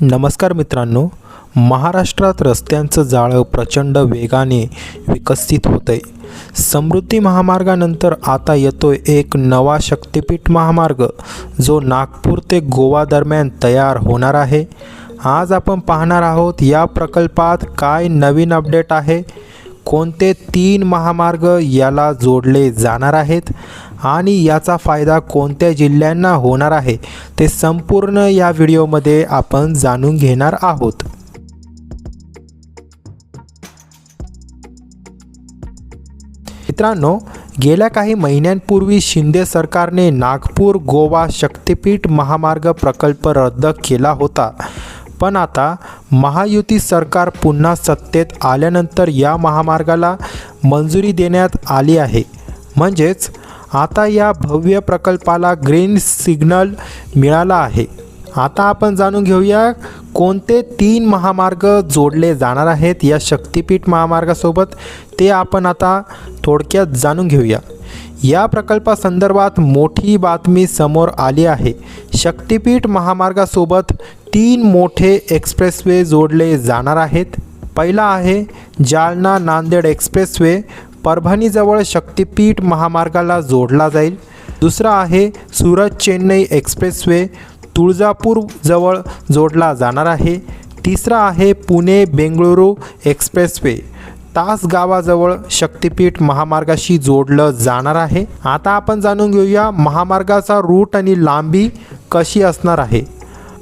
नमस्कार मित्रांनो महाराष्ट्रात रस्त्यांचं जाळं प्रचंड वेगाने विकसित होत आहे समृद्धी महामार्गानंतर आता येतोय एक नवा शक्तिपीठ महामार्ग जो नागपूर ते गोवा दरम्यान तयार होणार आहे. आज आपण पाहणार आहोत या प्रकल्पात काय नवीन अपडेट आहे कोणते तीन महामार्ग याला जोडले जाणार आहेत आणि याचा फायदा कोणत्या जिल्ह्यांना होणार आहे ते संपूर्ण या व्हिडिओमध्ये आपण जाणून घेणार आहोत. मित्रांनो गेल्या काही महिन्यांपूर्वी शिंदे सरकारने नागपूर गोवा शक्तिपीठ महामार्ग प्रकल्प रद्द केला होता. पण आता महायुती सरकार पुन्हा सत्तेत आल्यानंतर या महामार्गाला मंजुरी देण्यात आली आहे. म्हणजेच आता या भव्य प्रकल्पाला ग्रीन सिग्नल मिळाला आहे. आता आपण जाणून घेऊया कोणते तीन महामार्ग जोडले जाणार आहेत या शक्तिपीठ महामार्गासोबत. ते आपण आता थोडक्यात जाणून घेऊया. या प्रकल्पासंदर्भात मोठी बातमी समोर आली आहे. शक्तिपीठ महामार्गासोबत तीन मोठे एक्सप्रेसवे जोडले जाणार आहेत. पहिला आहे जालना नांदेड एक्सप्रेसवे परभणीजवळ शक्तिपीठ महामार्गाला जोडला जाईल. दुसरा आहे सुरत चेन्नई एक्सप्रेसवे. तुळजापूरजवळ जोडला जाणार आहे. तिसरा आहे पुणे बेंगळुरू एक्सप्रेसवे. तास गावाजवळ शक्तिपीठ महामार्गाशी जोडलं जाणार आहे. आता आपण जाणून घेऊया महामार्गाचा रूट आणि लांबी कशी असणार आहे.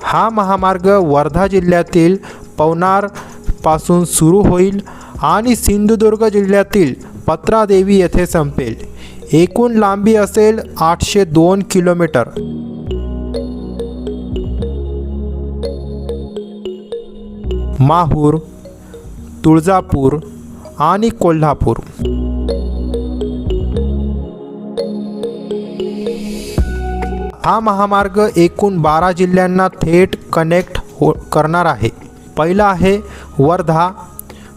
हा महामार्ग वर्धा जिल्ह्यातील पवनारपासून सुरू होईल आणि सिंधुदुर्ग जिल्ह्यातील पत्रादेवी येथे संपेल. एकूण लांबी असेल आठशे दोन किलोमीटर. माहूर तुळजापूर आणि कोल्हापूर. हा महामार्ग एकूण बारा जिल्ह्यांना थेट कनेक्ट हो करणार आहे. पहिला आहे वर्धा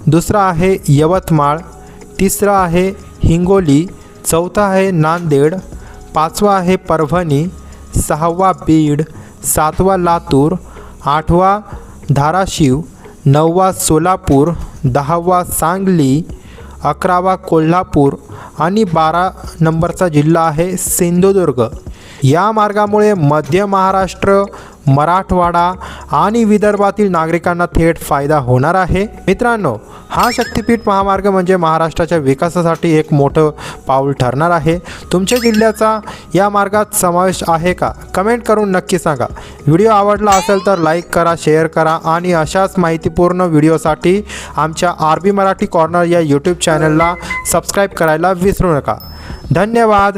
दुसरा आहे यवतमाळ तिसरा आहे हिंगोली चौथा आहे नांदेड पाचवा आहे परभणी सहावा बीड सातवा लातूर आठवा धाराशिव नववा सोलापूर दहावा सांगली अकरावा कोल्हापूर आणि बारा नंबरचा जिल्हा आहे सिंधुदुर्ग. या मार्गामुळे मध्य महाराष्ट्र मराठवाडा आणि विदर्भातील नागरिकांना थेट फायदा होणार आहे. मित्रांनो हा शक्तिपीठ महामार्ग म्हणजे महाराष्ट्राच्या विकासासाठी एक मोठं पाऊल ठरणार आहे. तुमच्या जिल्ह्याचा या मार्गात समावेश आहे का? कमेंट करून नक्की सांगा. व्हिडिओ आवडला असेल तर लाईक करा शेअर करा आणि अशाच माहितीपूर्ण व्हिडिओसाठी आमच्या आर बी मराठी कॉर्नर या यूट्यूब चॅनलला सबस्क्राईब करायला विसरू नका. धन्यवाद.